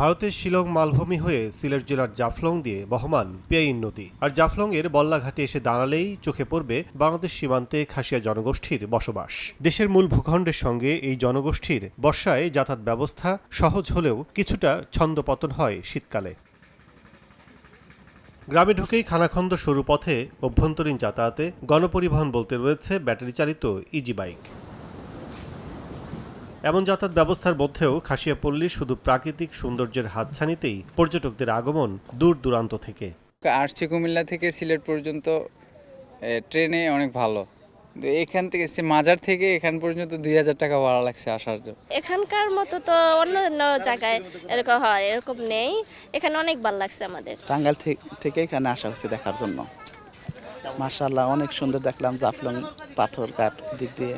ভারতের শিলং মালভূমি হয়ে সিলেট জেলার জাফলং দিয়ে বহমান পেয়াইন নদী। আর জাফলং এর বল্লাঘাটে এসে দাঁড়ালেই চোখে পড়বে বাংলাদেশ সীমান্তে খাসিয়া জনগোষ্ঠীর বসবাস। দেশের মূল ভূখণ্ডের সঙ্গে এই জনগোষ্ঠীর বর্ষায় যাতায়াত ব্যবস্থা সহজ হলেও কিছুটা ছন্দপতন হয় শীতকালে। গ্রামে ঢুকেই খানাখন্দ সরু পথে অভ্যন্তরীণ যাতায়াতে গণপরিবহন বলতে রয়েছে ব্যাটারি চালিত ইজি বাইক এমন যাতায়াত ব্যবস্থার মধ্যেও খাসিয়াপল্লী শুধু প্রাকৃতিক সৌন্দর্যের হাতছানিতেই পর্যটকদের আগমন দূর দূরান্ত থেকে। আসছি কুমিল্লা থেকে সিলেট পর্যন্ত ট্রেনে অনেক ভালো। এখান থেকে সে মাজার থেকে এখান পর্যন্ত দুই হাজার টাকা ভাড়া লাগছে আসার জন্য। এখানকার মতো তো অন্য অন্য জায়গায় এরকম হয় এরকম নেই। এখানে অনেক ভালো লাগছে আমাদের। টাঙ্গাইল থে- থেকে এখানে আসা হচ্ছে দেখার জন্য। মার্শাল্লাহ অনেক সুন্দর দেখলাম জাফলং পাথর কাঠ দিক দিয়ে।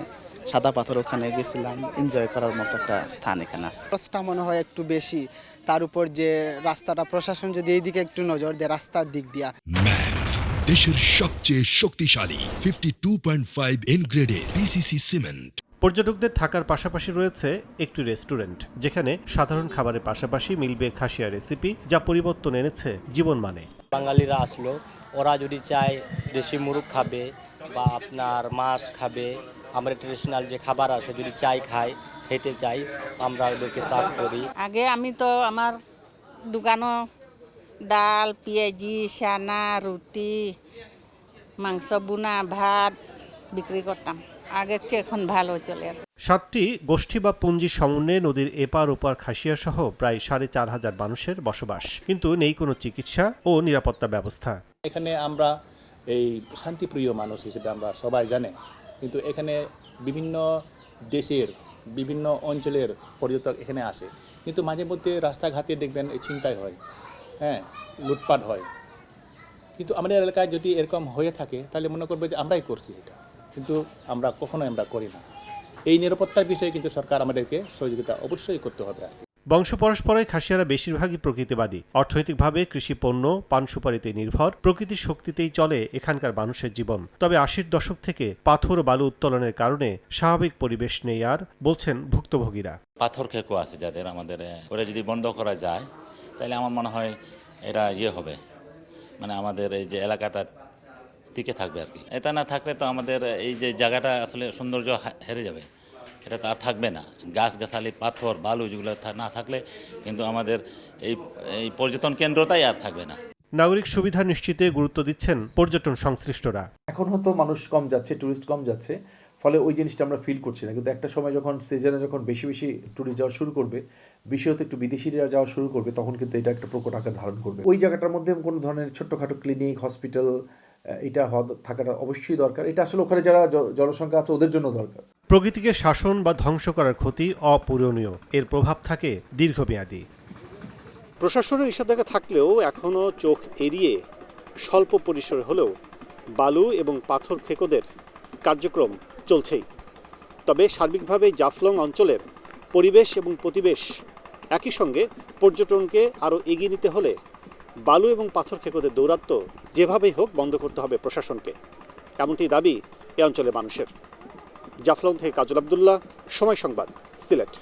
সাদা পাথর ওখানে গেছিলাম এনজয় করার মতো একটা স্থান এখানে আছে। খরচটা মনে হয় একটু বেশি তার উপর যে রাস্তাটা প্রশাসন যদি এইদিকে একটু নজর দেয় রাস্তার দিক দিয়া। ম্যাক্স দেশের সবচেয়ে শক্তিশালী fifty two point five N গ্রেডের পিসিসি সিমেন্ট পর্যটকদের থাকার পাশাপাশি রয়েছে একটি রেস্টুরেন্ট যেখানে সাধারণ খাবারের পাশাপাশি মিলবে খাসিয়া রেসিপি যা পরিবর্তন এনেছে জীবন মানে। বাঙালিরা আসলো ওরা যদি চায় দেশি মুরগ খাবে বা আপনার মাছ খাবে আমরা ট্রেডিশনাল যে খাবার আছে যদি চাই খায় খেতে চাই আমরা ওদেরকে সার্ভ করি। আগে আমি তো আমার দোকানও ডাল পেঁয়াজি সানা রুটি মাংস বুনা ভাত বিক্রি করতাম। আগের চেয়ে এখন ভালো চলে সাতটি গোষ্ঠী বা পুঞ্জির সমন্বয়ে নদীর এপার ওপার খাসিয়া সহ প্রায় সাড়ে চার হাজার মানুষের বসবাস। কিন্তু নেই কোনো চিকিৎসা ও নিরাপত্তা ব্যবস্থা। এখানে আমরা এই শান্তিপ্রিয় মানুষ হিসেবে আমরা সবাই জানে। কিন্তু এখানে বিভিন্ন দেশের, বিভিন্ন অঞ্চলের পর্যটক এখানে আসে। কিন্তু মাঝে মধ্যে রাস্তাঘাটে দেখবেন এই ছিনতাই হয় হ্যাঁ লুটপাট হয়। কিন্তু আমাদের এলাকায় যদি এরকম হয়ে থাকে, তাহলে মনে করবে যে আমরাই করছি এটা। কিন্তু আমরা কখনোই আমরা করি না। এই নিরাপত্তার বিষয়ে কিন্তু সরকার আমাদেরকে সহযোগিতা অবশ্যই করতে হবে আর কি। বংশ পরস্পরায় খাসিয়ারা বেশিরভাগই প্রকৃতিবাদী। অর্থনৈতিকভাবে কৃষি পণ্য পান সুপারিতে নির্ভর, প্রকৃতির শক্তিতেই চলে এখানকার মানুষের জীবন। তবে আশির দশক থেকে পাথর বালু উত্তোলনের কারণে স্বাভাবিক পরিবেশ নেই আর, বলছেন ভুক্তভোগীরা। পাথর খেকো আছে যাদের, আমাদের ওরা যদি বন্ধ করা যায় তাহলে আমার মনে হয় এরা ইয়ে হবে। মানে আমাদের এই যে এলাকাটা টিকে থাকবে আর কি। এটা না থাকলে তো আমাদের এই যে জায়গাটা আসলে সৌন্দর্য হেরে যাবে। এটা তো আর থাকবে না। গাছ গাছালি পাথর বালু যেগুলো না থাকলে কিন্তু আমাদের এই এই পর্যটন কেন্দ্রটাই আর থাকবে না। নাগরিক সুবিধা নিশ্চিতে গুরুত্ব দিচ্ছেন পর্যটন সংশ্লিষ্টরা। এখন হয়তো মানুষ কম যাচ্ছে ট্যুরিস্ট কম যাচ্ছে ফলে ওই জিনিসটা আমরা ফিল করছি না। কিন্তু একটা সময় যখন সিজনে যখন বেশি বেশি ট্যুরিস্ট যাওয়া শুরু করবে বিশেষত একটু বিদেশিরা যাওয়া শুরু করবে তখন কিন্তু এটা একটা প্রকট আকার ধারণ করবে। ওই জায়গাটার মধ্যে কোনো ধরনের ছোট্টখাটো ক্লিনিক হসপিটাল এটা থাকাটা অবশ্যই দরকার। এটা আসলে ওখানে যারা জনসংখ্যা আছে ওদের জন্য দরকার। প্রকৃতিকে শাসন বা ধ্বংস করার ক্ষতি অপূরণীয়। এর প্রভাব থাকে দীর্ঘমেয়াদী। প্রশাসনের নিষেধাজ্ঞা থাকলেও এখনও চোখ এড়িয়ে স্বল্প পরিসরে হলেও বালু এবং পাথর খেকোদের কার্যক্রম চলছেই। তবে সার্বিকভাবে জাফলং অঞ্চলের পরিবেশ এবং প্রতিবেশ একই সঙ্গে পর্যটনকে আরও এগিয়ে নিতে হলে বালু এবং পাথর খেকোদের দৌরাত্ম্য যেভাবেই হোক বন্ধ করতে হবে প্রশাসনকে। এমনটি দাবি এ অঞ্চলের মানুষের। জাফলং থেকে কাজল আবদুল্লাহ, সময় সংবাদ, সিলেট।